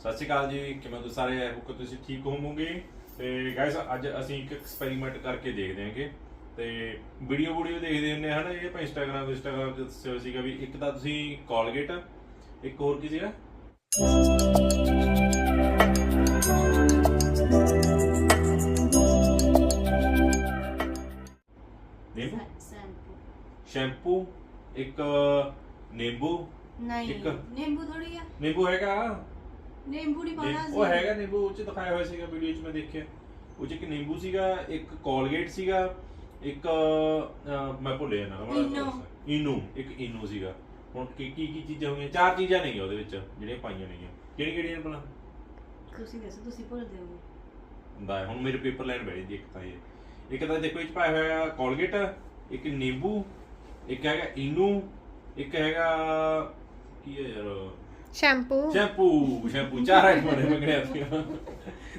ਸਤਿ ਸ਼੍ਰੀ ਅਕਾਲ ਜੀ ਕਿਵੇਂ ਤੁਸੀਂ ਸਾਰੇ? ਆਏ ਹੋ ਕਿ ਤੁਸੀਂ ਠੀਕ ਹੋਵੋਗੇ। ਤੇ ਗਾਇਸ ਅੱਜ ਅਸੀਂ ਇੱਕ ਐਕਸਪੈਰੀਮੈਂਟ ਕਰਕੇ ਦੇਖਦੇ ਹਾਂਗੇ। ਤੇ ਵੀਡੀਓ ਵੀਡੀਓ ਦੇਖਦੇ ਹੁੰਦੇ ਹਨ ਇਹ ਆਪਾਂ ਇੰਸਟਾਗ੍ਰam ਤੇ ਇੰਸਟਾਗ੍ਰam ਤੇ ਦੱਸਿਆ ਸੀਗਾ ਵੀ ਇੱਕ ਤਾਂ ਤੁਸੀਂ ਕੋਲਗੇਟ ਇੱਕ ਹੋਰ ਕੀ ਸੀਗਾ? ਨਿੰਬੂ ਸ਼ੈਂਪੂ ਸ਼ੈਂਪੂ ਇੱਕ ਨਿੰਬੂ ਨਹੀਂ ਇੱਕ- ਨਿੰਬੂ ਥੋੜੀ ਆ। ਨਿੰਬੂ ਹੈਗਾ। ਨਿੰਬੂ ਨਹੀਂ ਪਾਣਾ ਨਿੰਬੂ- ਉਹ ਹੈਗਾ ਨਿੰਬੂ ਉਹ ਚ ਦਿਖਾਇਆ ਹੋਇਆ ਸੀਗਾ ਵੀਡੀਓ 'ਚ ਮੈਂ ਦੇਖਿਆ। ਉਹ ਚ ਇੱਕ ਨਿੰਬੂ ਸੀਗਾ ਇੱਕ ਕੋਲਗੇਟ ਸੀਗਾ ਇੱਕ ਅਹ, ਮੈਂ ਭੁੱਲ ਜਾਣਾ ਇਨੋ। ਇਨੂ ਇੱਕ ਇਨੂ ਸੀਗਾ। ਹੁਣ ਕੀ ਕੀ ਕੀ ਚੀਜ਼ਾਂ ਹੋਈਆਂ? ਚਾਰ ਚੀਜ਼ਾਂ ਨੇਗੀਆਂ ਉਹਦੇ ਵਿੱਚ ਜਿਹੜੀਆਂ ਪਾਈਆਂ ਨੇਗੀਆਂ। ਕਿਹੜੀ ਕਿਹੜੀਆਂ ਨੇ ਭਲਾ? ਤੁਸੀਂ ਦੱਸੋ ਤੁਸੀਂ ਭੁੱਲ ਦਿਓਗੇ ਹੁੰਦਾ ਹੁਣ ਮੇਰੇ ਪੇਪਰ ਲੈਣ ਬੈਠੀ ਦੀ ਇੱਕ ਤਾਂ ਇਹ। ਇੱਕ ਤਾਂ ਦੇਖੋ ਇਹ ਚ ਪਾਇਆ ਹੋਇਆ ਕੋਲਗੇਟ ਇੱਕ ਨਿੰਬੂ ਇੱਕ ਹੈਗਾ ਇਨੂ ਇੱਕ ਹੈਗਾ ਕੀ ਹੈ ਯਾਰ? ਸ਼ੈਂਪੂ ਸ਼ੈਂਪੂ ਸ਼ੈਂਪੂ ਚਾਰ ਆਈਟਮਾਂ ਨੇ ਮੰਗਣੀਆਂ ਸੀ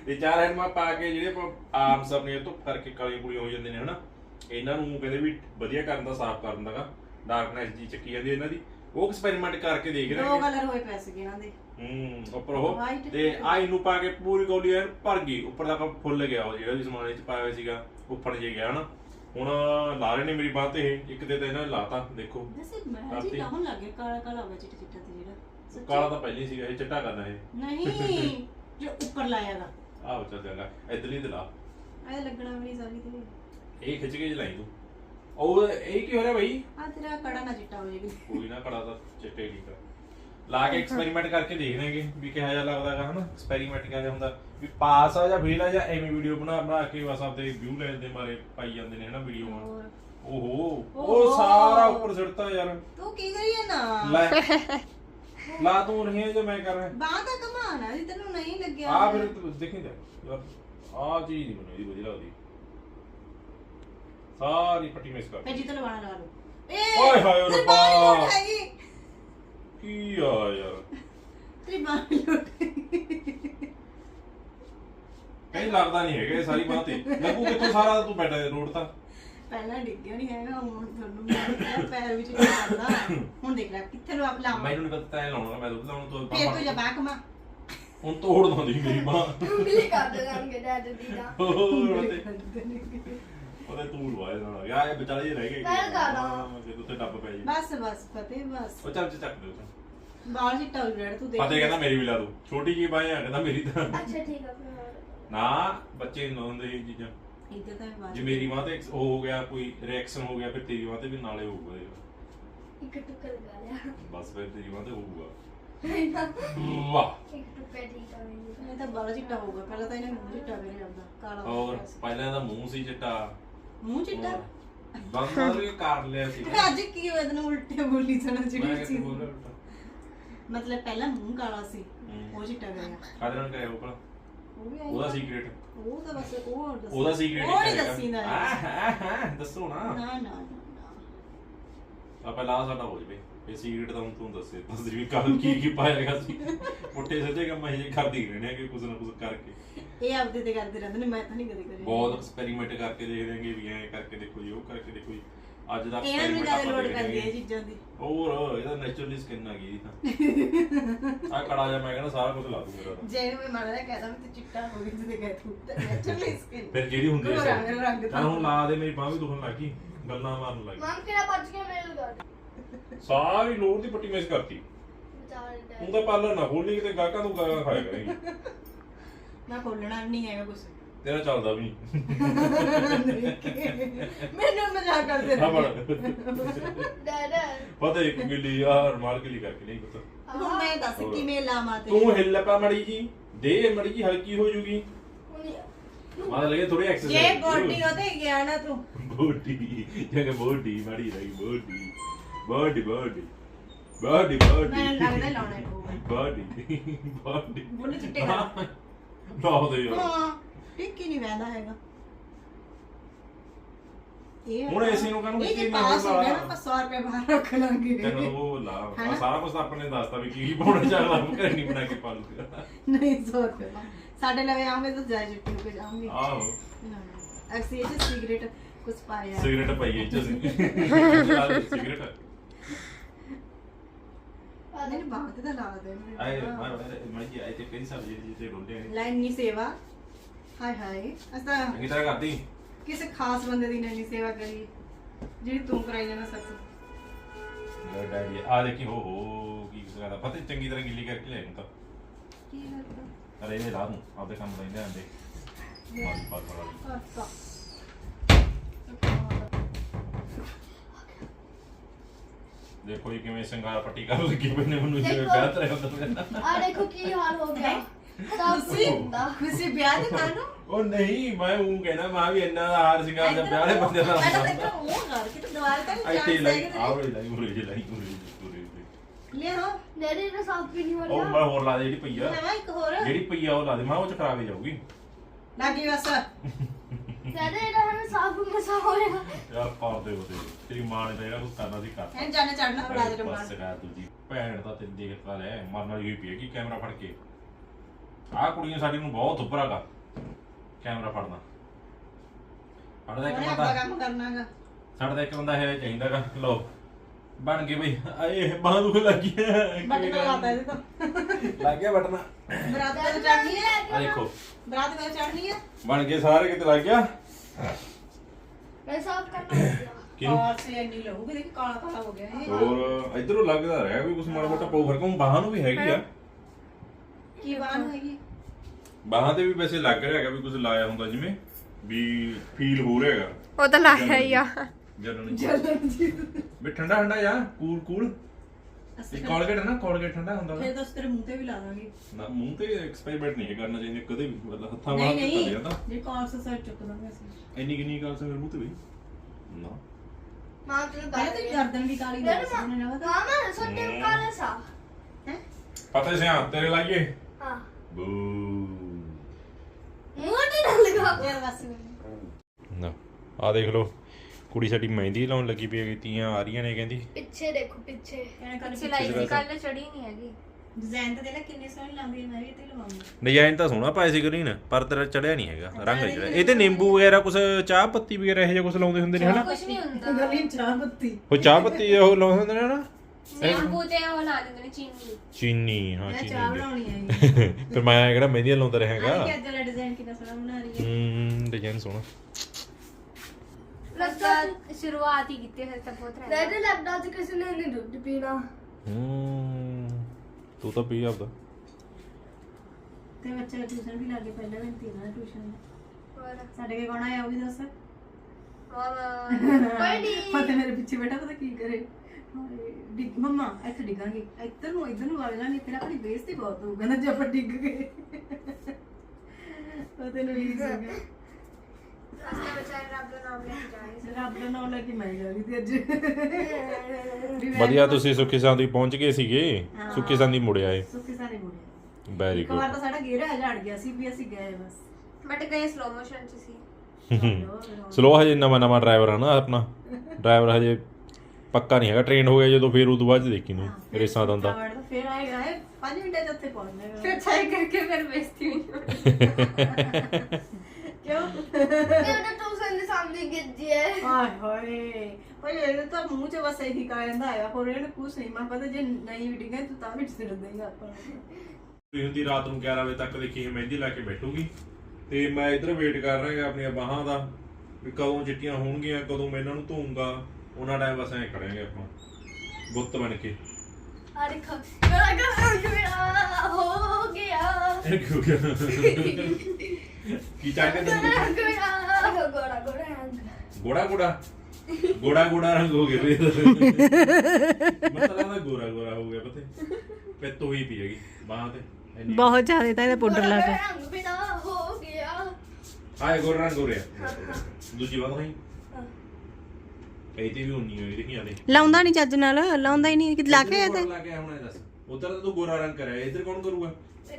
ਤੇ ਚਾਰ ਆਈਟਮਾਂ ਪਾ ਕੇ ਜਿਹੜੇ ਆਪਾਂ ਆਰਮਸ ਆਪਣੀਆਂ ਧੁੱਪ ਕਰਕੇ ਕਾਲੀਆਂ ਕੁੜੀਆਂ ਹੋ ਜਾਂਦੇ ਨੇ ਹਨਾ? ਇਹਨਾਂ ਨੂੰ ਕਹਿੰਦੇ ਵੀ ਵਧੀਆ ਕਰਨ ਦਾ ਸਾਫ਼ ਕਰਨ ਦਾਗਾ ਡਾਰਕਨੈਸ ਜੀ ਚੱਕੀ ਜਾਂਦੀ ਇਹਨਾਂ ਦੀ। ਉਹ ਐਕਸਪੈਰੀਮੈਂਟ ਕਰਕੇ ਦੇਖ ਰਹੇ ਦੋ ਹਾਂ ਕਲਰ ਹੋਏ ਪੈ ਸੀਗੇ ਇਹਨਾਂ ਦੇ। ਹੂੰ ਉੱਪਰ ਉਹ। White ਤੇ ਆਈ ਨੂੰ ਪਾ ਕੇ ਪੂਰੀ ਕੌਲੀ ਐਨ ਭਰ ਗਈ। ਉੱਪਰ ਤੱਕ ਫੁੱਲ ਗਿਆ ਉਹ ਜਿਹੜਾ ਵੀ ਸਮਾਨ ਇਹ ਚ ਪਾਇਆ ਹੋਇਆ ਸੀਗਾ ਉੱਪਰ ਜੇ ਗਿਆ ਹਨਾ? ਹੁਣ ਲਾ ਰਹੇ ਨੇ ਮੇਰੀ ਬਾਤ ਇਹ। ਇੱਕ ਤੇ ਤਾਂ ਇਹਨਾਂ ਨੇ ਲਾਤਾ ਦੇਖੋ। ਵੈਸੇ ਮੈਂ ਰਾਤੀ। ਜੀ ਲੱਗ ਗਿਆ ਕਾਲਾ ਕਾਲਾ ਹੋ ਗਿਆ ਚਿੱਟਾ ਚਿੱਟਾ ਤੇ ਜਿਹੜਾ? ਕਾਲਾ ਤਾਂ ਪਹਿਲੇ ਹੀ ਸੀਗਾ ਇਹ ਚਿੱਟਾ ਕਰਨਾ ਇਹ। ਨਹੀਂ ਜੋ ਉੱਪਰ ਲਾਇਆਗਾ ਆਹ ਚੱਲ ਚੰਗਾ ਇਧਰਲੀ ਤੇ ਲਾ। ਐ ਲੱਗਣਾ ਵੀ ਨਹੀਂ ਸਾਰੀ ਤੇ। ਇਹ ਖਿੱਚ ਕੇ ਜਲਾਈ ਤੂੰ। ਉਹ ਇਹ ਕੀ ਹੋ ਰਿਹਾ ਬਈ? ਆ ਤੇਰਾ ਕੜਾ ਨਾ ਚਿੱਟਾ ਹੋ ਜਾਏਗੀ ਕੋਈ ਨਾ ਕੜਾ ਤਾਂ ਚਿੱਟੇ ਠੀਕ ਆ। ਲਾ ਕੇ ਐਕਸਪੈਰੀਮੈਂਟ ਕਰਕੇ ਦੇਖ ਲਾਂਗੇ ਵੀ ਕਿਹੋ ਜਿਹਾ ਲੱਗਦਾ ਹੈਗਾ ਹਨਾ? ਐਕਸਪੈਰੀਮੈਂਟ ਕਿਹੋ ਜਿਹਾ ਹੁੰਦਾ। ਵੀ ਪਾਸ ਆ ਜਾਂ ਫੇਲ ਆ ਜਾਂ ਐਵੇਂ ਵੀਡੀਓ ਬਣਾ ਬਣਾ ਕੇ ਬਸ ਆਪਦੇ ਵਿਊ ਲੈਣ ਦੇ ਮਾਰੇ ਪਾਈ ਜਾਂਦੇ ਨੇ ਹਨਾ ਵੀਡੀਓਆਂ ਓਹੋ। ਉਹ ਸਾਰਾ ਉੱਪਰ ਸਿੱਟਤਾ ਯਾਰ। ਤੂੰ ਕੀ ਕਰੀ ਨਾ ਲੈ। ਲਾ ਤੂੰ ਨਹੀਂ ਜੋ ਮੈਂ ਕਰ ਰਿਹਾ। ਬਾਹ ਤਾਂ ਕਮਾਣਾ ਜੀ ਤੈਨੂੰ ਨਹੀਂ ਲੱਗਿਆ ਆ ਫਿਰ ਤੂੰ ਦੇਖੀ ਜਾ ਆ ਚੀਜ਼ ਨਹੀਂ ਬਣੀ ਵਧੀਆ ਲੱਗਦੀ। ਸਾਰੀ ਪੱਟੀ ਮਿਸ ਕਰ ਫੇ ਜਿੱਤ ਲਵਾਣਾ ਲਾ ਲਓ। ਓਏ ਹਾਏ ਓ ਤੇਰੀ ਰੱਬਾ। ਕੀ ਆ ਯਾਰ? ਤੇਰੀ ਬਾਂਹ ਲੁੱਟ ਕहीं ਲੱਗਦਾ ਨਹੀਂ ਹੈਗਾ ਇਹ ਸਾਰੀ ਬਾਤ ਹੀ ਲੱਗੂ ਕਿੱਥੋਂ ਸਾਰਾ ਤੂੰ ਬੈਠਾ ਰੋਡ ਤਾਂ। ਪਹਿਲਾਂ ਡਿੱਗਿਆ ਨਹੀਂ ਹੈਗਾ ਹੁਣ ਤੁਹਾਨੂੰ ਮੈਂ ਕਿਹਾ ਪੈਰ ਵਿੱਚ ਕੀ ਕਰਦਾ ਹੁਣ ਦੇਖ ਲੈ ਕਿੱਥੇ ਨੂੰ ਆਪ ਲਾਵਾਂ ਮੈਨੂੰ ਨਹੀਂ ਪਤਾ ਤੈਂ ਲਾਉਣਾ ਮੈਂ ਤਾਂ ਲਾਉਣਾ ਤੂੰ ਫੇਰ ਤੂੰ ਜਾ ਬਾਕ ਮਾ ਹੁਣ ਤੋੜ ਦਿੰਦੀ ਮੇਰੀ ਬਾਹ। ਉਂਗਲੀ ਕਰ ਦੇਣਗੇ ਡੈਡ ਦੀ ਦਾ ਹੋਰ ਉਹਦੇ ਤੂੰ ਲਵਾਏ ਨਾਲ। ਯਾਰ ਇਹ ਵਿਚਾਲੇ ਜਿਹੇ ਰਹਿ ਗਏ। ਮੈਂ ਕਰ ਲਾਂ। ਹਾਂ, ਜੇ ਉੱਤੇ ਡੱਬ ਪੈ ਜੇ ਬਸ ਬਸ ਫਤਿਹ ਬਸ। ਉਹ ਚੱਲ ਚ ਚੱਕ ਦੇ ਉਹ ਬਾਲ ਚਿੱਟਾ ਹੋ ਗਿਆ ਤੂੰ ਦੇਖ ਫਤਿਹ ਕਹਿੰਦਾ ਮੇਰੀ ਵੀ ਲਾ ਦੂ। ਛੋਟੀ ਜੀ ਬਾਹ ਆ ਕਹਿੰਦਾ ਮੇਰੀ ਤਾਂ। ਅੱਛਾ ਠੀਕ ਆ ਫਿਰ ਹੋਰ। ਨਾ ਬੱਚੇ ਨੂੰ ਹੁੰਦੇ ਇਹ ਚੀਜ਼ਾਂ। ਇੱਧਰ ਤਾਂ ਬਾਲ ਜੇ ਮੇਰੀ ਬਾਹ ਤੇ ਉਹ ਹੋ ਗਿਆ ਕੋਈ ਰਿਐਕਸ਼ਨ ਹੋ ਗਿਆ ਫਿਰ ਤੇਰੀ ਬਾਹ ਤੇ ਵੀ ਨਾਲੇ ਹੋਊਗਾ ਇਹ। ਇੱਕ ਟੁੱਕਾ ਲਗਾ ਲਿਆ। ਬਸ ਫਿਰ ਤੇਰੀ ਬਾਹ ਤੇ ਹੋਊਗਾ। ਇੱਕ ਵਾਹ ਟੁੱਕਾ ਠੀਕ ਆ ਮੈਨੂੰ ਇਹ ਤਾਂ ਬਾਲ ਚਿੱਟਾ ਹੋਊਗਾ ਪਹਿਲਾਂ ਤਾਂ ਇਹਨੇ ਮੂੰਹ ਚਿੱਟਾ ਕਰਿਆ ਆਪਦਾ ਕਾਲਾ ਹੋ ਔਰ ਗਿਆ ਸੀ। ਪਹਿਲਾਂ ਇਹਦਾ ਮੂੰਹ ਸੀ ਚਿੱਟਾ। ਮੂੰਹ ਚਿੱਟਾ? ਬੰਦਾ ਵੀ ਕਰ ਲਿਆ ਸੀ। ਤੇ ਅੱਜ ਕੀ ਹੋਇਆ ਤੈਨੂੰ ਉਲਟੇ ਬੋਲੀ ਜਾਣਾ ਮੈਂ ਜਿਹੜੀ ਕਿਹਾ ਸੀ ਤੂੰ ਬੋਲ ਰਿਹਾ ਮਤਲਬ ਪਹਿਲਾਂ ਮੂੰਹ ਕਾਲਾ ਸੀ ਹੂੰ। ਉਹ ਚਿੱਟਾ ਕਰਿਆ ਕਾਹਦੇ ਨਾਲ ਕਰਿਆ ਉਹ ਭਲਾ? ਉਹ ਵੀ ਆਈ ਉਹਦਾ ਸੀਕ੍ਰੇਟ ਉਹ ਤਾਂ ਬਸ ਉਹ ਦੱਸ। ਉਹਦਾ ਸੀਕ੍ਰੇਟ ਉਹ ਨਹੀਂ ਦੱਸੀ ਨਾ। ਦੱਸੋ ਨਾ ਨਾ ਨਾ। ਆ ਪਹਿਲਾਂ ਆਹ ਸਾਡਾ ਹੋ ਜਵੇ। ਇਹ ਸੀਕ੍ਰੇਟ ਤਾਂ ਹੁਣ ਤੂੰ ਦੱਸੇ। ਦੱਸ ਵੀ ਕੱਲ ਕੀ ਕੀ ਪਾਇਆਗਾ ਸੀ। ਪੁੱਟੇ ਸੱਚੇ ਕੰਮ ਇਹ ਕਰਦੀ ਰਹਿਣੇ ਆ ਕਿ ਕੁਝ ਨਾ ਕੁਝ ਕਰਕੇ। ਇਹ ਆਪਦੇ ਤੇ ਕਰਦੇ ਰਹਿੰਦੇ ਨੇ ਮੈਂ ਤਾਂ ਨਹੀਂ ਕਦੇ ਕਰਿਆ। ਬਹੁਤ ਐਕਸਪੈਰੀਮੈਂਟ ਕਰਕੇ ਦੇਖ ਲੈਂਗੇ ਵੀ ਐਂ ਕਰਕੇ ਦੇਖੋ ਜੀ ਉਹ ਕਰਕੇ ਦੇਖੋ ਜੀ। ਅੱਜ ਦਾ ਇਹਨਾਂ ਨੂੰ experiment ਜ਼ਿਆਦਾ ਆਪਾਂ ਲੋੜ ਪੈਂਦੀ ਹੈ। ਇਹ ਚੀਜ਼ਾਂ ਦੀ। ਹੋਰ ਇਹਦਾ ਨੈਚੁਰਲੀ ਸਕਿਨ ਆ ਗਈ ਤਾਂ ਆ ਕੜਾ ਜਾ ਮੈਂ ਕਹਿੰਦਾ ਸਾਰਾ ਕੁਝ ਲਾ ਦੂੰ ਮੇਰਾ ਤਾਂ। ਜੇ ਮੈਂ ਮਾੜਾ ਜਿਹਾ ਕਹਿਦਾ ਵੀ ਤੂੰ ਚਿੱਟਾ ਹੋ ਗਿਆ ਤੇ ਕਹਿ ਤੂੰ ਨੈਚੁਰਲੀ ਸਕਿਨ ਫਿਰ ਜਿਹੜੀ ਹੁੰਦੀ ਗੋਰਾ ਰੰਗ- ਰੰਗ ਹੈ ਤਾਂ। ਹੁਣ ਲਾ ਦੇ ਮੇਰੀ ਬਾਹ ਵੀ ਦੁਖਣ ਲੱਗੀ ਗੱਲਾਂ ਮਾਰਨ ਲੱਗੀ ਮਮ ਕਿਹੜਾ ਭੱਜ ਕੇ ਮੇਰੇ ਲਗਾ ਦੇ ਸਾਰੀ ਲੋੜ ਦੀ ਪੱਟੀ ਮਿਸ ਕਰਤੀ। ਵਿਚਾਰ ਤੂੰ ਤਾਂ ਪਾਰਲਰ ਨਾ ਖੋਲੀ ਕਿਤੇ ਗਾਹਕਾਂ ਨੂੰ ਗਾਹਾਂ ਖਾਇਆ ਕਰੇਗੀ। ਮੈਂ ਖੋਲਣਾ ਨਹੀਂ ਹੈਗਾ ਕੁਝ ਤੇਰਾ ਚੱਲਦਾ ਵੀ ਨਹੀਂ ਮੈਨੂੰ ਮਜ਼ਾਕ ਕਰਦੇ ਆ ਬੜ। ਡੈਡ ਪਤਾ ਇੱਕ ਗਿੱਲੀ ਆ ਰਮਾਲ ਗਿੱਲੀ ਕਰਕੇ ਨਹੀਂ ਪਤਾ। ਹੁਣ ਮੈਂ ਦੱਸ ਕਿਵੇਂ ਲਾਵਾਂ ਤੇ? ਤੂੰ ਹਿੱਲ ਪਾ ਮੜੀ ਜੀ। ਦੇ ਮੜੀ ਜੀ ਹਲਕੀ ਹੋ ਜੂਗੀ। ਮਾਰ ਲਗੇ ਥੋੜੀ ਜੇ ਐਕਸਰਸਾਈਜ਼ ਬੋਡੀ ਉਹਦੇ ਗਿਆ ਨਾ ਤੂੰ। ਬੋਡੀ ਜਗਾ ਬੋਡੀ ਮੜੀ ਰਹੀ ਬੋਡੀ। Body body. ਬੋਡੀ ਮੈਨੂੰ ਲੱਗਦਾ ਬੋਡੀ ਲਾਉਣਾ ਪਊਗਾ। Body body. ਬੁੱਲ ਚਿੱਟੇ ਕਰ ਨਾ ਦੇ ਯਾਰ। ਹਾਂ। ਠੀਕ ਹੀ ਨਹੀਂ ਵੈਂਦਾ ਹੈਗਾ। ਇਹ ਹੁਣ AC ਨੂੰ ਕਾਹਨੂੰ ਇਹ ਜੇ ਇੰਨਾ ਪਾਸ ਹੋ ਗਿਆ? ਨਾ ਆਪਾਂ 100 ਰੁਪਏ ਬਾਹਰ ਰੱਖ ਲਾਂਗੇ। ਤੈਨੂੰ ਉਹ ਲਾ ਆਹ? ਸਾਰਾ ਕੁਝ ਤਾਂ ਆਪਣੇ ਨੇ ਦੱਸਤਾ ਵੀ ਕੀ ਪਾਉਣਾ ਚਾਹੀਦਾ ਆਪਾਂ ਘਰੇ ਨਹੀਂ ਬਣਾ ਕੇ ਪਾ ਲੂਗਾ ਨਹੀਂ 100 ਰੁਪਏ ਸਾਡੇ ਲਵੇ ਆਉਂਗੇ ਤਾਂ ਜਾਇ ਚੁੱਕੀ ਹੋ ਕੇ ਜਾਉਂਗੇ ਆਹੋ। ਅਕਸਰ ਇਹ ਸਿਗਰਟ ਕੁਝ ਪਾਇਆ। ਸਿਗਰਟ ਪਈ ਇੱਚ ਅਸੀਂ। ਸਿਗਰਟ ਨਹੀਂ ਬਾਹਰ ਤੇ ਲਾ ਦੇ ਆਏ ਮਾਰ ਮੈਂ ਜੀ ਆਏ ਤੇ ਕਈ ਸਬਜ਼ੀ ਜੀ ਤੇ ਰੋਂਦੇ ਨੇ ਲੈ ਇੰਨੀ ਸੇਵਾ। ਹਾਏ ਹਾਏ ਅਸਾਂ ਚੰਗੀ ਤਰ੍ਹਾਂ ਕਰਦੀ। ਕਿਸੇ ਖਾਸ ਬੰਦੇ ਦੀ ਇੰਨੀ ਸੇਵਾ ਕਰੀ ਜਿਹੜੀ ਤੂੰ ਕਰਾਈ ਜਾਣਾ ਸੱਚ। ਮੇਰਾ ਡੈਡੀ ਆ ਦੇਖੀ ਹੋ ਹੋ ਕੀ ਕੁਛ ਕਰਦਾ। ਪਤਾ ਚੰਗੀ ਤਰ੍ਹਾਂ ਗਿੱਲੀ ਕਰਕੇ ਲੈ ਨੂੰ ਤਾਂ। ਕੀ ਕਰਦਾ? ਅਰੇ ਇਹ ਲਾ ਦੂੰ ਆਪਦੇ ਕੰਮ ਲੈਂਦੇ ਆਂਦੇ ਮਾਰੀ ਕਰਤਾ ਦੇਖੋ ਜੀ ਕਿਵੇਂ ਸਿੰਗਾਰ ਪੱਟੀ ਕਰਨ ਲੱਗੀ ਬੰਨੇ ਮੈਨੂੰ ਜਿਵੇਂ ਦੇਖੋ। ਵਿਆਹ ਤਰੇ ਹੁੰਦਾ ਆ ਦੇਖੋ ਕੀ ਹਾਲ ਹੋ ਗਿਆ। ਸਭ ਤੁਸੀਂ ਹੁੰਦਾ ਤੁਸੀਂ ਵਿਆਹ ਦੇ ਕਾਨੂੰ ਉਹ ਨਹੀਂ ਮੈਂ ਉਹ ਕਹਿਣਾ ਮਾਂ ਵੀ ਇੰਨਾ ਦਾ ਹਾਰ ਸਿੰਗਾਰ ਦਾ ਵਿਆਹ ਵਾਲੇ ਬੰਦੇ ਦਾ। ਮੈਂ ਤਾਂ ਉਹ ਕਰ ਕੇ ਤੇ ਦੁਬਾਰਾ ਤਾਂ ਨਹੀਂ ਇੱਥੇ ਚਾਂਸ ਲਾਈ ਹੈਗੇ ਆਹ ਵਾਲੀ ਲਾਈ ਉਰੇ ਜਿਹੀ ਲਾਈ ਉਰੇ ਜਿਹੀ, ਉਰੇ ਜਿਹੀ। ਲੈ ਹੋ ਨੇੜੇ ਨੇ ਸਾਫ਼ ਵੀ ਨਹੀਂ ਹੋ ਉਹ ਰਿਹਾ ਮੈਂ ਹੋਰ ਲਾ ਦੇ ਜਿਹੜੀ ਪਈ ਆ। ਨਵਾਂ ਇੱਕ ਹੋਰ। ਜਿਹੜੀ ਪਈ ਆ ਉਹ ਲਾ ਦੇ ਮੈਂ ਉਹ ਚ ਖਰਾਬ ਹੀ ਜਾਊਗੀ। ਲੱਗੀ ਬਸ। ਨੇੜੇ ਇਹਨਾਂ ਨੇ ਸਾਫ਼ ਮਸਾ ਹੋ ਰਿਹਾ ਯਾਰ ਪਾਰ ਦੇ ਉਹਦੇ ਤੇਰੀ ਮਾਂ ਨੇ ਤਾਂ ਜਿਹੜਾ ਕੁਝ ਕਰਨਾ ਸੀ ਕਰ ਐਂ ਜਾਣੇ ਚੜਨਾ ਫੜਾ ਦੇ ਬਸ ਰਮਾਨ ਕਰ ਦੂਜੀ ਭੈਣ ਤਾਂ ਤੈਨੂੰ ਦੇਖਦਾ ਲੈ ਮਰਨ ਵਾਲੀ ਹੋਈ ਪਈ ਹੈ ਕਿ ਕੈਮਰਾ ਫੜ ਕੇ। ਆਹ ਕੁੜੀਆਂ ਸਾਡੀ ਨੂੰ ਬਹੁਤ ਉੱਪਰਾਗਾ ਕੈਮਰਾ ਫੜਨਾ। ਫੜਦਾ ਇੱਕ ਬੰਦਾ। ਕੰਮ ਕਰਨਾਗਾ ਸਾਡਾ ਇੱਕ ਬੰਦਾ ਹੈ ਚਾਹੀਦਾਗਾ ਲੋ ਬਣ ਗਏ ਬਈ। ਆਏ ਬਾਹਾਂ ਦੁਖ ਲੱਗੀ ਬਟ ਲਾਤਾ ਇਹਦੇ ਤਾਂ। ਲੱਗ ਗਿਆ ਬਟਨਾ। ਬਰਾਤ ਤੇ ਚੜਨੀ ਹੈ? ਆ ਦੇਖੋ। ਬਰਾਤ ਤੇ ਚੜਨੀ ਹੈ? ਬਣ ਗਏ ਸਾਰੇ ਕਿਤੇ ਲੱਗ ਗਿਆ? ਮੈਂ ਸਾਫ਼ ਕਰਨਾ ਕਿਹਨੂੰ? ਔਰ ਸੇ ਇੰਨੀ ਲਹੂਗੀ ਦੇਖ ਕਾਲਾ ਕਾਲਾ ਹੋ ਗਿਆ ਇਹ। ਹੋਰ ਇਧਰੋਂ ਲੱਗਦਾ ਰਿਹਾ ਵੀ ਕੁਛ ਮਾੜਾ ਮੋਟਾ ਪਊ। ਫ਼ਰਕ ਉਹ ਬਾਹਾਂ ਨੂੰ ਵੀ ਹੈਗੀ ਆ। ਕੀ ਬਾਣ ਹੈਗੀ? ਬਾਹਾਂ ਤੇ ਵੀ ਵੈਸੇ ਲੱਗ ਰਿਹਾ ਹੈਗਾ ਵੀ ਕੁਝ ਲਾਇਆ ਹੁੰਦਾ ਜਿਵੇਂ ਵੀ ਫੀਲ ਹੋ ਰਿਹਾ ਹੈਗਾ। ਉਹ ਤਾਂ ਲਾਇਆ ਹੀ ਆ। ਜਲਨ ਜੀ। ਵੀ ਠੰਡਾ ਠੰਡਾ ਯਾਰ ਕੂਲ ਕੂਲ। ਇਹ ਕੋਲਗੇਟ ਹੈ ਨਾ ਕੋਲਗੇਟ ਠੰਡਾ ਹੁੰਦਾ ਵਾ। ਫਿਰ ਤਾਂ ਉਸ ਤੇਰੇ ਮੂੰਹ ਤੇ ਵੀ ਲਾ ਦਾਂਗੇ। ਨਾ ਮੂੰਹ ਤੇ ਐਕਸਪੈਰੀਮੈਂਟ ਨਹੀਂ ਕਰਨਾ ਚਾਹੀਦਾ ਕਦੇ ਵੀ ਮਤਲਬ ਹੱਥਾਂ ਨਹੀਂ ਵਾਲਾ ਤੇ ਨਹੀਂ ਜਾਂਦਾ ਜੇ ਕੌਨਸ ਸਰ ਚੁੱਕ ਦਾਂਗੇ ਅਸੀਂ। ਇੰਨੀ ਕਿੰਨੀ ਗੱਲ ਸੀ ਮੇਰੇ ਮੂੰਹ ਤੇ ਵੀ ਨਾ। ਮਾਂ ਤੈਨੂੰ ਪਹਿਲਾਂ ਤੇ ਗਰਦਨ ਵੀ ਕਾਲੀ ਸੀ ਉਹਨੇ ਨਾ ਪਤਾ। ਮਾਮਾ ਸੋਟੇ ਕਾਲੇ ਸਾ ਹੈ? ਪਤਾ ਸਿਆ ਤੇਰੇ ਲਾਈਏ। ਹਾਂ। ਬੂ। ਮੂੰਹ ਤੇ ਨਾ ਲਗਾ ਯਾਰ ਬਸ। ਨਾ ਆ ਦੇਖ ਲਓ ਕੁੜੀ ਸਾਡੀ ਮਹਿੰਦੀ ਲਾਉਣ ਲੱਗੀ ਪਈ ਹੈ ਤੀਆਂ ਆ ਰਹੀਆਂ ਨੇ ਕਹਿੰਦੀ। ਪਿੱਛੇ ਦੇਖੋ ਪਿੱਛੇ। ਕਹਿੰਦਾ ਕੱਲ ਸਿਲਾਈ ਦੀ ਕੱਲ ਚੜੀ ਨਹੀਂ ਹੈਗੀ। ਡਿਜ਼ਾਈਨ ਤਾਂ ਦੇ ਲੈ ਕਿੰਨੇ ਸੋਹਣੇ ਲਾਉਂਦੀ ਹੈ ਮੈਂ ਵੀ ਤੇ ਲਵਾਉਂਗੀ। ਡਿਜ਼ਾਈਨ ਤਾਂ ਸੋਹਣਾ ਪਾਇਆ ਸੀ ਗਰੀਨ ਪਰ ਤੇਰਾ ਚੜਿਆ ਨਹੀਂ ਹੈਗਾ ਰੰਗ ਜਿਹੜਾ ਇਹ ਤੇ ਨਿੰਬੂ ਵਗੈਰਾ ਕੁਝ ਚਾਹ ਪੱਤੀ ਵਗੈਰਾ ਇਹੋ ਜਿਹਾ ਕੁਝ ਲਾਉਂਦੇ ਹੁੰਦੇ ਨੇ ਹਨਾ? ਕੁਝ ਨਹੀਂ ਹੁੰਦਾ। ਗਲੀ ਚਾਹ ਬੱਤੀ ਉਹ ਚਾਹ ਪੱਤੀ ਉਹ ਲਾਉਂਦੇ ਹੁੰਦੇ ਨੇ ਹਨਾ? ਨਿੰਬੂ ਤੇ ਉਹ ਲਾ ਦਿੰਦੇ ਨੇ ਚੀਨੀ। ਚੀਨੀ ਹਾਂ ਮੈਂ ਚੀਨੀ ਚਾਹ ਦੇ। ਬਣਾਉਣੀ ਆਈ ਫਿਰ ਮੈਂ ਕਿਹੜਾ ਮਹਿੰਦੀਆਂ ਲਾਉਂਦਾ ਰਹਾਂਗਾ। ਕਿ ਅੱਜ ਵਾਲਾ ਡਿਜ਼ਾਈਨ ਕਿੰਨਾ ਸੋਹਣਾ ਬਣਾ ਰਹੀ ਹੈ ਹੂੰ ਡਿਜ਼ਾਈਨ ਸੋਹਣਾ। ਲੱਗਾ ਸ਼ੁਰੂਆਤ ਹੀ ਕੀਤੀ ਹੈ ਤਾਂ ਬਹੁਤ ਰਹਿ ਨੇੜੇ ਲੱਗਦਾ ਤੇ ਕਿਸੇ ਨੇ ਨਹੀਂ ਦੁੱਧ ਪੀਣਾ। ਹੂੰ ਤੂੰ ਤਾਂ ਪੀ ਆਪਦਾ। ਤੇ ਬੱਚੇ ਟਿਊਸ਼ਨ ਵੀ ਲੱਗੇ ਪਹਿਲਾਂ ਵੀ ਤੀਨਾ ਟਿਊਸ਼ਨ ਹੋਰ? ਸਾਡੇ ਕੇ ਕੌਣ ਆਇਆ ਉਹ ਵੀ ਦੱਸ। ਮਾਮਾ ਕੋਈ ਨਹੀਂ ਪਤਾ ਮੇਰੇ ਪਿੱਛੇ ਬੈਠਾ ਪਤਾ ਕੀ ਕਰੇ। ਡਿੱਗ ਮੰਮਾ ਇੱਥੇ ਡਿੱਗਾਂਗੇ। ਇੱਧਰ ਨੂੰ ਇੱਧਰ ਨੂੰ ਵੜ ਜਾਾਂਗੇ ਤੇਰਾ ਆਪਣੀ ਬੇਇੱਜ਼ਤੀ ਬਹੁਤ ਹੋਊਗਾ ਨਾ ਜੇ ਆਪਾਂ ਡਿੱਗ ਗਏ। ਉਹ ਤੈਨੂੰ ਵੀ ਸੀਗਾ। ਅਸਤਾ ਵਿਚਾਰੇ ਰੱਬ ਦਾ ਨਾਮ ਲੈ ਕੇ ਜਾਏ। ਰੱਬ ਦਾ ਨਾਮ ਲੈ ਕੇ ਮੈਂ ਜਾ ਰਹੀ ਸੀ ਅੱਜ। ਵੀ ਮੈਂ ਵਧੀਆ ਤੁਸੀਂ ਸੁੱਖੀ ਸੰਦੀ ਪਹੁੰਚ ਗਏ ਸੀਗੇ। ਸੁੱਖੀ ਸੰਦੀ ਮੁੜਿਆ ਏ ਸੁੱਖੀ ਸਾਰੇ ਮੁੰਡੇ ਵੈਰੀ ਇੱਕ ਵਾਰ ਤਾਂ ਸਾਡਾ ਗੇਰਾ ਝੜ ਗਿਆ ਸੀ ਵੀ ਅਸੀਂ ਗਏ ਬਸ। ਬਟ ਗਏ ਸਲੋ ਮੋਸ਼ਨ ਚ ਸੀ। ਗੁੱਡ ਸਲੋ ਹਜੇ ਨਵਾਂ ਨਵਾਂ ਡਰਾਈਵਰ ਆ ਨਾ ਆਪਣਾ। ਡਰਾਈਵਰ ਹਜੇ ਪੱਕਾ ਨਹੀਂ ਹੈਗਾ ਟ੍ਰੇਨ ਹੋ ਗਿਆ ਜਦੋਂ ਫਿਰ ਉਦੋਂ ਬਾਅਦ 'ਚ ਦੇਖੀ ਨੂੰ ਰੇਸਾਂ ਦੰਦਾ ਫਿਰ ਆਏਗਾ 5 ਮਿੰਟਾਂ ਚ ਉੱਥੇ ਪਹੁੰਚ ਜਾਏਗਾ ਫਿਰ ਛਾਈ ਕਰਕੇ ਫਿਰ ਬੇਇੱਜ਼ਤੀ ਹੋਈ ਹੋਣੀ। ਕਿਉਂ ਉਹਨੇ ਟੂਸ਼ਨ ਦੇ ਸਾਹਮਣੇ ਗਿੱਜੀ ਹੈ ਹਾਏ ਹਾਏ ਓਏ ਇਹ ਤਾਂ ਮੂੰਹ ਚ ਬਸ ਇਹੀ ਕਹਿੰਦਾ ਆਇਆ ਹੋਰ ਇਹਨੂੰ ਕੁਛ ਨਹੀਂ ਮੈਂ ਪਤਾ ਜੇ ਨਹੀਂ ਵੀ ਡਿੱਗਾ ਤੂੰ ਤਾਂ ਵੀ ਸਿਰ ਦੇਗਾ ਆਪਾਂ। ਵੀ ਹੁੰਦੀ ਰਾਤ ਨੂੰ 11 ਵਜੇ ਤੱਕ ਦੇਖੀ ਮਹਿੰਦੀ ਲਾ ਕੇ ਬੈਠੂਗੀ। ਤੇ ਮੈਂ ਇੱਧਰ ਵੇਟ ਕਰ ਰਿਹਾ ਆਪਣੀਆਂ ਬਾਹਾਂ ਦਾ ਵੀ ਕਦੋਂ ਚਿੱਟੀਆਂ ਹੋਣਗੀਆਂ ਕਦੋਂ ਮੈਂ ਇਹਨਾਂ ਨੂੰ ਧੋਊਂਗਾ। ਉਹਨਾਂ ਟਾਈਮ ਬਸ ਐਂ ਖੜਾਂਗੇ ਆਪਾਂ। ਬੁੱਤ ਬਣ ਕੇ। ਆ ਦੇਖੋ ਮੇਰਾ ਘਰ ਮੇਰਾ ਹੋ ਗਿਆ। ਇਹ ਕਿਉਂ ਗਿਆ? ਕੀ ਚਾਹ ਕੇ ਤੈਨੂੰ ਮੇਰਾ ਗੋੜਾ ਗੋੜਾ ਗੋੜਾ ਗੋੜਾ ਗੋੜਾ? ਗੋੜਾ ਗੋੜਾ ਰੰਗ ਹੋ ਗਿਆ ਵੇ ਮਤਲਬ ਦਾ ਗੋਰਾ ਗੋਰਾ ਹੋ ਗਿਆ ਪਤੇ ਪਿੱਤ ਹੋਈ ਪਈ ਹੈਗੀ ਬਾਹਾਂ ਤੇ। ਇੰਨੀ- ਬਹੁਤ ਜ਼ਿਆਦਾ ਤਾਂ ਇਹਦਾ ਪਾਊਡਰ ਲਾ ਕੇ। ਰੰਗ ਮੇਰਾ ਹੋ ਗਿਆ। ਆਏ ਗੋਰਾ ਰੰਗ ਹੋ ਰਿਹਾ। ਦੂਜੀ ਵਾਰ ਨਹੀਂ ਇਹ ਤੇ ਵੀ ਉਨੀ ਹੋਈ ਦੇਖੀਆਂ ਨੇ ਲਾਉਂਦਾ ਨਹੀਂ ਚੱਜ ਨਾਲ ਲਾਉਂਦਾ ਹੀ ਨਹੀਂ ਕਿ ਲਾ ਕੇ ਇੱਧਰ ਲਾ ਕੇ ਹੁਣ ਇਹ ਦੱਸ। ਉਧਰ ਤਾਂ ਤੂੰ ਗੋਰਾ ਰੰਗ ਕਰਿਆ ਇੱਧਰ ਕੌਣ ਕਰੂਗਾ? ਤੇ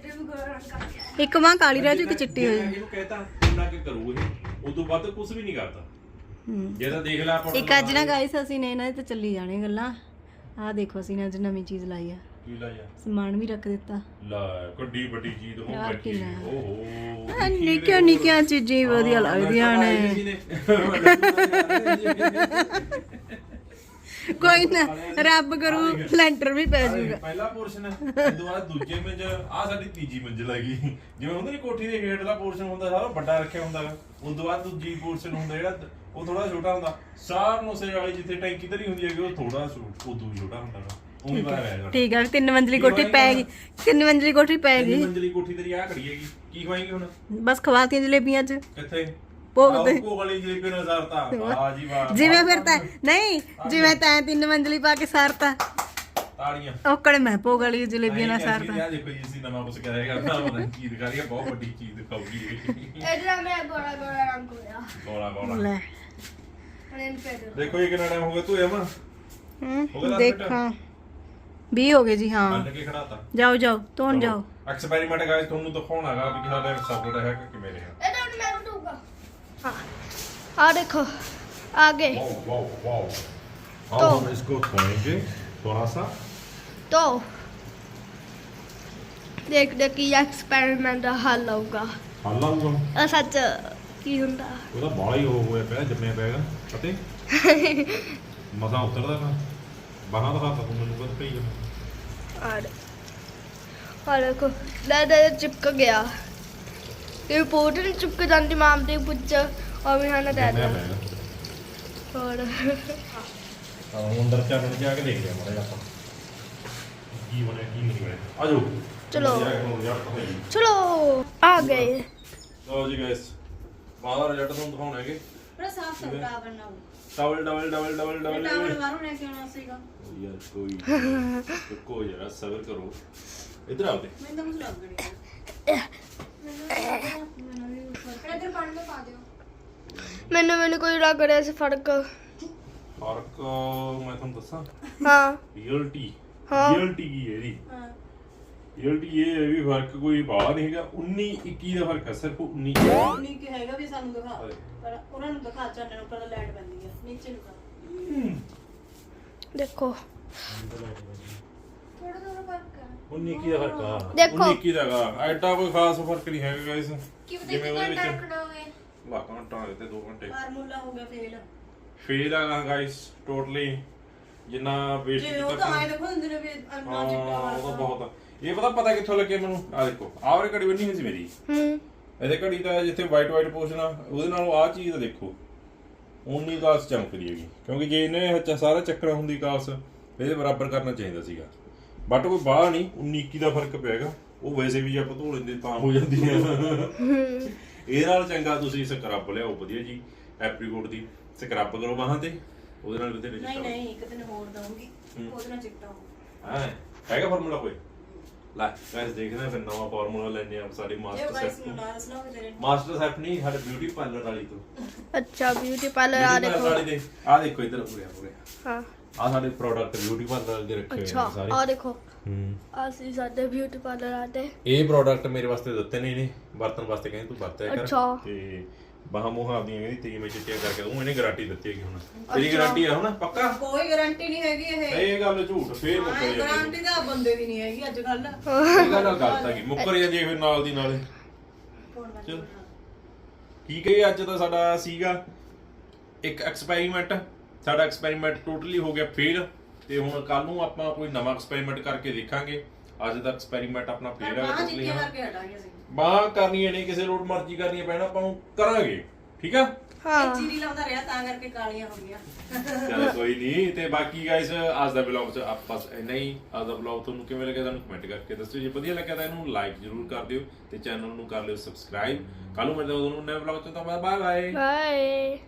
ਵੀ ਇੱਕ ਮਾਂ ਕਾਲੀ ਰਹਿ ਜੂ ਇੱਕ ਚਿੱਟੀ ਹੋ ਜੇ। ਮੈਂ ਇਹਨੂੰ ਕਹਿਤਾ ਇੰਨਾ ਕਿ ਕਰੂ ਇਹ ਉਦੋਂ ਵੱਧ ਕੁਝ ਵੀ ਨਹੀਂ ਕਰਦਾ। ਜੇ ਤਾਂ ਦੇਖ ਲੈ ਆਪਾਂ ਇੱਕ ਅੱਜ ਨਾ ਗਾਇਸ ਅਸੀਂ ਨੇ ਇਹਨਾਂ ਦੇ ਤੇ ਚੱਲੀ ਜਾਣੇ ਗੱਲਾਂ। ਆਹ ਦੇਖੋ ਅਸੀਂ ਨੇ ਅੱਜ ਨਵੀਂ ਚੀਜ਼ ਲਾਈ ਆ। ਕੀ ਲਾਇਆ ਸਮਾਨ ਵੀ ਰੱਖ ਦਿੱਤਾ। ਲੈ ਕੱਡੀ ਵੱਡੀ ਚੀਜ਼ ਹੋ ਯਾਰ ਬੈਠੀ ਕਿੰਨਾ। ਓਹੋ ਆਹ ਨਿੱਕੀਆਂ ਨਿੱਕੀਆਂ ਚੀਜ਼ਾਂ ਹੀ ਵਧੀਆ ਲੱਗਦੀਆਂ ਨੇ। ਕੋਈ ਨਾ ਰੱਬ ਕਰੂ ਲੈਂਟਰ ਵੀ ਪੈ ਜਾਊਗਾ। ਪਹਿਲਾ ਪੋਰਸ਼ਨ ਬਾਅਦ ਦੂਜੇ ਮੰਜ਼ਿਲ ਆ ਸਾਡੀ ਤੀਜੀ ਮੰਜ਼ਿਲ ਹੈਗੀ ਜਿਵੇਂ ਹੁੰਦਾ ਨੀ ਕੋਠੀ ਦੇ ਹੇਠਲਾ ਪੋਰਸ਼ਨ ਹੁੰਦਾ ਸਾਰਾ ਵੱਡਾ ਰੱਖਿਆ ਹੁੰਦਾ। ਗਾ ਉਦੋਂ ਬਾਅਦ ਦੂਜੀ ਪੋਰਸ਼ਨ ਹੁੰਦਾ ਜਿਹੜਾ ਉਹ ਥੋੜਾ ਛੋਟਾ ਹੁੰਦਾ। ਸਾਰ ਨੂੰ ਸਿਰ ਵਾਲੀ ਜਿੱਥੇ ਟੈਂਕੀ ਧਰੀ ਹੁੰਦੀ ਹੈਗੀ ਉਹ ਥੋੜਾ ਉਦੋਂ ਛੋਟਾ ਹੁੰਦਾ ਗਾ। ਉਵੇਂ ਬਾਹਰ ਆ ਜਾਂਦਾ। ਠੀਕ ਆ ਤਿੰਨ ਮੰਜ਼ਲੀ ਕੋਠੀ ਪੈ ਤਿੰਨ ਮੰਜ਼ਲੀ ਕੋਠੀ ਪੈ ਗਈ। ਮੰਜ਼ਲੀ ਕੋਠੀ ਤੇਰੀ ਆ ਖੜੀ ਹੈਗੀ। ਕੀ ਖਵਾਏਗੀ ਹੁਣ? ਬਸ ਖਵਾਤੀਆਂ ਜਲੇਬੀਆਂ ਚ। ਕਿੱਥੇ? ਭੋਗ ਫਿਰ ਨਹੀਂ ਜਿਵੇਂ ਤਾਂ ਤਿੰਨ ਮੰਜ਼ਲੀ ਪਾ ਕੇ ਸਰਤਾ। ਤਾੜੀਆਂ। ਮੈਂ ਭੋਗ ਵਾਲੀ ਜਲੇਬੀਆਂ ਨਾਲ ਸਰਤਾ। और इन पे दो ਦੇਖੋ ਇਹ ਕਿੰਨਾ ਟਾਈਮ ਹੋ ਗਿਆ ਤੂੰ ਅਮਾ ਹੂੰ, ਹੋ ਗਿਆ ਦਸ ਦੇਖਾਂ 20 ਹੋ ਗਏ ਜੀ ਹਾਂ ਬੰਨ ਕੇ ਖੜਾਤਾ ਜਾਓ ਜਾਓ ਧੋਣ ਜਾਓ ਐਕਸਪੈਰੀਮੈਂਟ ਗਾਇਸ ਤੁਹਾਨੂੰ ਦਿਖਾਉਣਾਗਾ ਵੀ ਸਾਡਾ ਸਬਜੈਕਟ ਹੈ ਕਿ ਕਿਵੇਂ ਰਿਹਾ इधर मैं उठूंगा हाँ आ देखो आगे ਵਾਓ ਵਾਓ ਵਾਓ तो- हम इसको धोएंगे थोड़ा सा तो देख देख कि एक्सपेरिमेंट हल होगा ਹੱਲਾ ਹੋਊਗਾ और सच ਕੀ ਹੁੰਦਾ? ਉਹਦਾ ਬਾਲਾ ਹੀ ਹੋ ਹੋਇਆ ਪਿਆ ਜੰਮਿਆ ਪਿਆਗਾ ਅਤੇ ਮਸਾਂ ਉਤਰਦਾ ਨਾ ਬਾਹਾਂ ਦਾ ਹੱਥ ਤੋਂ ਮੈਨੂੰ ਪਈ ਜਾਂਦਾ ਔਰ ਔਰ ਦੇਖੋ ਲੈ ਦੇ ਚਿਪਕ ਗਿਆ। ਤੇ ਪੋਟ ਨੂੰ ਚਿਪਕ ਜਾਂਦੀ ਮਾਮ ਤੇ ਪੁੱਛ ਔਰ ਵੀ ਹਾਂ ਨਾ ਦੇ। ਜੰਮਿਆ ਔਰ ਤਾਂ ਹੁਣ ਅੰਦਰ ਚੱਲਣ ਜਾ ਕੇ ਦੇਖਦੇ ਆ ਮਾੜਾ ਆਪਾਂ। ਕੀ ਬਣਿਆ ਕੀ ਨਹੀਂ ਬਣਿਆ। ਆਜੋ। ਚਲੋ। ਚਲੋ। ਆ ਗਏ। ਲਓ ਜੀ ਗਾਇਸ ਬਾਹਰ ਰਿਜ਼ਲਟ ਤੁਹਾਨੂੰ ਦਿਖਾਉਣੇ ਹੈਗੇ। ਪਰ ਸਾਫ਼ ਕਰੋ। ਇਧਰ ਆਓ ਤੇ। ਮੈਨੂੰ ਮੈਨੂੰ ਕੋਈ ਲੱਗ ਰਿਹਾ ਸੀ ਫੜਕ। ਫ਼ਰਕ ਮੈਂ ਤੁਹਾਨੂੰ ਦੱਸਾਂ। ਹਾਂ। ਰੀਅਲਟੀ ਰੀਅਲਟੀ ਕੀ ਹੈ ਇਹਦੀ? ਹਾਂ। ਰਿਐਲਿਟੀ ਇਹ ਹੈ ਵੀ ਫ਼ਰਕ ਕੋਈ ਬਾਹਰ ਨਹੀਂ ਹੈਗਾ 19 21 ਦਾ ਫ਼ਰਕ ਹੈ ਸਿਰਫ 19 ਨਹੀਂ ਕਿ ਹੈਗਾ ਵੀ ਸਾਨੂੰ ਦਿਖਾ ਪਰ ਉਹਨਾਂ ਨੂੰ ਦਿਖਾ ਚਾਨਣ ਉੱਪਰ ਤਾਂ ਲਾਈਟ ਪੈਂਦੀ ਹੈ ਨੀਚੇ ਨੂੰ ਦੇਖੋ। ਥੋੜਾ ਥੋੜਾ ਫ਼ਰਕ ਦਾ ਫ਼ਰਕ ਆ। ਦੇਖੋ। 19 21 ਦਾ ਹੈਗਾ। ਐਡਾ ਕੋਈ ਖਾਸ ਫ਼ਰਕ ਨਹੀਂ ਹੈਗਾ ਗਾਇਸ ਕਿ ਉਹਦੇ ਵਿੱਚ ਰੱਖਣਾ ਹੋਵੇ? ਲਾ ਤੇ 2 ਘੰਟੇ। ਫਾਰਮੂਲਾ ਹੋ ਗਿਆ ਫੇਲ ਫੇਲ ਟੋਟਲੀ ਜਿੰਨਾ ਬਹੁਤ ਇਹ ਪਤਾ ਪਤਾ ਕਿੱਥੋਂ ਲੱਗੇ ਮੈਨੂੰ? ਆ ਦੇਖੋ ਆਹ ਵਾਲੀ ਘੜੀ ਬੰਨੀ ਹੋਈ ਸੀ ਮੇਰੀ। ਹੂੰ। ਇਹਦੇ ਘੜੀ ਦਾ ਜਿੱਥੇ ਵਾਈਟ ਵਾਈਟ ਪੋਰਸ਼ਨ ਆ ਉਹਦੇ ਨਾਲੋਂ ਆਹ ਚੀਜ਼ ਦੇਖੋ ਉਨੀ ਕਾਸ ਚਮਕਦੀ ਹੈਗੀ। ਕਿਉਂਕਿ ਜੇ ਇਹਨੇ ਸਾਰਾ ਚੱਕਰ ਹੁੰਦੀ ਕਾਸ ਇਹਦੇ ਬਰਾਬਰ ਕਰਨਾ ਚਾਹੀਦਾ ਸੀਗਾ। ਬਟ ਕੋਈ ਬਾਹਰ ਨਹੀਂ 19 ਦਾ ਫ਼ਰਕ ਪਿਆਗਾ। ਉਹ ਵੈਸੇ ਵੀ ਆਪਾਂ ਧੋ ਲੈਂਦੇ ਤਾਂ ਹੋ ਜਾਂਦੀ ਹੈ। ਇਹ ਨਾਲ ਚੰਗਾ ਤੁਸੀਂ ਸਕਰੱਬ ਲਿਆਓ ਵਧੀਆ ਜੀ ਐਪਰੀਕੋਟ ਦੀ। ਸਕਰੱਬ ਕਰੋ ਬਾਹਾਂ ਤੇ ਉਹਦੇ ਨਾਲ ਬਥੇਰੇ ਨਹੀਂ ਨਹੀਂ ਇੱਕ ਦਿਨ ਹੋਰ ਦਵਾਂਗੀ ਉਹਦੇ ਨਾਲ ਚਿੱਟਾ ਹੋਊ ਹਾਂ ਹੈਗਾ ਫਾਰਮੂਲਾ ਕੋਈ? ਲੈ ਗਾਇਸ ਦੇਖਦੇ ਫਿਰ ਨਵਾਂ ਫਾਰਮੂਲਾ ਲੈਣੇ ਆ ਸਾਡੀ ਮਾਸਟਰ ਸੈਫ ਤੋਂ ਮਾਸਟਰ ਸੈਫ ਨਹੀਂ ਸਾਡੇ ਬਿਊਟੀ ਪਾਰਲਰ ਵਾਲੀ ਤੋਂ। ਅੱਛਾ ਬਿਊਟੀ ਪਾਰਲਰ ਆ ਦੇਖੋ। ਵਾਲੀ ਦੇ ਆ ਦੇਖੋ ਇੱਧਰ ਉਰੇ ਉਰੇ ਹਾਂ। ਆ ਸਾਡੇ ਪ੍ਰੋਡਕਟ ਬਿਊਟੀ ਪਾਰਲਰ ਦੇ ਰੱਖੇ ਹੋਏ ਨੇ ਸਾਰੇ। ਆ ਦੇਖੋ। ਹੂੰ। ਅਸੀਂ ਸਾਡੇ ਬਿਊਟੀ ਪਾਰਲਰ ਆਤੇ ਇਹ ਪ੍ਰੋਡਕਟ ਮੇਰੇ ਵਾਸਤੇ ਦਿੱਤੇ ਨੇ ਬਰਤਨ ਵਾਸਤੇ ਕਹਿੰਦੇ ਤੂੰ ਵਰਤਿਆ ਕਰ। ਤੇ ਬਾਹਾਂ ਮੂੰਹਾਂ ਆਪਦੀਆਂ ਕਹਿੰਦੀ ਤੇਰੀ ਮੈਂ ਚਿੱਟੀਆਂ ਕਰਕੇ ਉਹ ਇਹਨੇ ਗਾਰੰਟੀ ਦਿੱਤੀ ਹੈਗੀ ਹੁਣ। ਤੇਰੀ ਗਾਰੰਟੀ ਆ ਹੁਣ ਪੱਕਾ? ਕੋਈ ਗਾਰੰਟੀ ਨਹੀਂ ਹੈਗੀ ਇਹ। ਨਹੀਂ ਇਹ ਗੱਲ ਝੂਠ ਫੇਰ ਮੁੱਕਰ ਜਾਂਦੀ। ਗਾਰੰਟੀ ਤਾਂ ਬੰਦੇ ਦੀ ਨਹੀਂ ਹੈਗੀ ਅੱਜ ਕੱਲ ਇਹ ਗੱਲ ਗਲਤ ਹੈਗੀ। ਮੁੱਕਰ ਜਾਂਦੀ ਹੈ ਫਿਰ ਨਾਲ ਦੀ ਨਾਲੇ। ਚਲ। ਠੀਕ ਹੈ ਜੀ, ਅੱਜ ਦਾ ਸਾਡਾ ਸੀਗਾ? ਇੱਕ ਐਕਸਪੈਰੀਮੈਂਟ ਸਾਡਾ ਐਕਸਪੈਰੀਮੈਂਟ ਟੋਟਲੀ ਹੋ ਗਿਆ ਫੇਲ। ਤੇ ਹੁਣ ਕੱਲ ਨੂੰ ਆਪਾਂ ਕੋਈ ਨਵਾਂ ਐਕਸਪੈਰੀਮੈਂਟ ਕਰਕੇ ਦੇਖਾਂਗੇ। ਅੱਜ ਦਾ ਐਕਸਪੈਰੀਮੈਂਟ ਆਪਣਾ ਫੇਲ ਹੈ ਬਾਹਾਂ ਹਾਂ ਕਰਕੇ ਹਟਾਂਗੇ ਅਸੀਂ। ਬਾਹ ਕਰਨੀਆਂ ਨਹੀਂ ਕਿਸੇ ਰੋਡ ਮਰਜ਼ੀ ਕਰਨੀਆਂ ਪੈਣਾ ਆਪਾਂ ਨੂੰ ਕਰਾਂਗੇ ਠੀਕ ਆ? ਹਾਂ। ਚੀਰੀ ਲਾਉਂਦਾ ਰਿਹਾ ਤਾਂ ਕਰਕੇ ਕਾਲੀਆਂ ਹੋ ਗਈਆਂ। ਚਲੋ ਕੋਈ ਨਹੀਂ ਤੇ ਬਾਕੀ ਗਾਇਸ ਅੱਜ ਦਾ ਵਲੌਗ ਚ ਆਪਾਂ ਇੰਨਾ ਹੀ। ਅੱਜ ਦਾ ਵਲੌਗ ਤੁਹਾਨੂੰ ਕਿਵੇਂ ਲੱਗਿਆ ਤੁਹਾਨੂੰ ਕਮੈਂਟ ਕਰਕੇ ਦੱਸਿਓ। ਜੇ ਵਧੀਆ ਲੱਗਿਆ ਤਾਂ ਇਹਨੂੰ ਲਾਈਕ ਜ਼ਰੂਰ ਕਰ ਦਿਓ ਤੇ ਚੈਨਲ ਨੂੰ ਕਰ ਲਿਓ ਸਬਸਕ੍ਰਾਈਬ ਕੱਲ ਨੂੰ ਮਿਲਦੇ ਹਾਂ ਤੁਹਾਨੂੰ ਨਵੇਂ ਵਲੌਗ ਚ ਤਾਂ ਬਾਏ ਬਾਏ ਬਾਏ